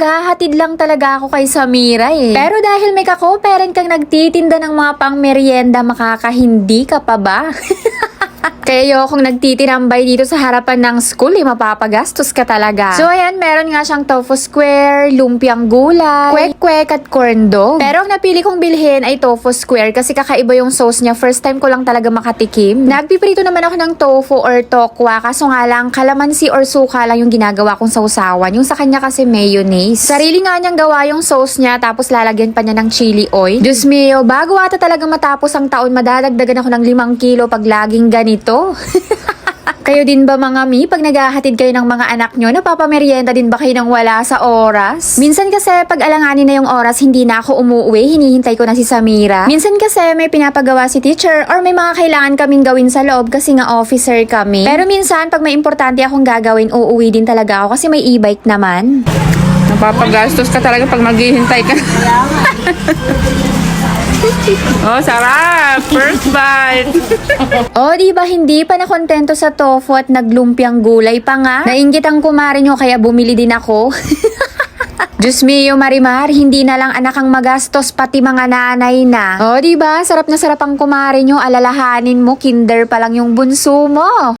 maghahatid lang talaga ako kay Samira eh. Pero dahil may kako-parent kang nagtitinda ng mga pang merienda, makakahindi ka pa ba? Kaya ayokong nagtitinambay dito sa harapan ng school, eh, mapapagastos ka talaga. So ayan, meron nga siyang tofu square, lumpiang gulay, kwek-kwek at corn dog. Pero ang napili kong bilhin ay tofu square kasi kakaiba yung sauce niya. First time ko lang talaga makatikim. Nagpiprito naman ako ng tofu or tokwa kaso nga lang kalamansi or suka lang yung ginagawa kong sausawan. Yung sa kanya kasi mayonnaise. Sarili nga niyang gawa yung sauce niya tapos lalagyan pa niya ng chili oil. Diyos mio, bago ata talaga matapos ang taon, madadagdagan ako ng limang kilo pag laging ganito. Kayo din ba mga mi, pag naghahatid kayo ng mga anak nyo, napapamerienda din ba kayo ng wala sa oras? Minsan kasi pag alanganin na yung oras, hindi na ako umuwi, hinihintay ko na si Samira. Minsan kasi may pinapagawa si teacher or may mga kailangan kaming gawin sa loob kasi nga officer kami. Pero minsan pag may importante akong gagawin, uuwi din talaga ako kasi may e-bike naman. Napapagastos ka talaga pag maghihintay ka. oh, sarap! First bite! O, di ba hindi pa nakontento sa tofu at naglumpiang gulay pa nga? Nainggit ang kumari nyo kaya bumili din ako. Diyos mio, Marimar, hindi na lang anak ang magastos, pati mga nanay na. O, di ba? Sarap na sarap ang kumari nyo, alalahanin mo, kinder pa lang yung bunso mo.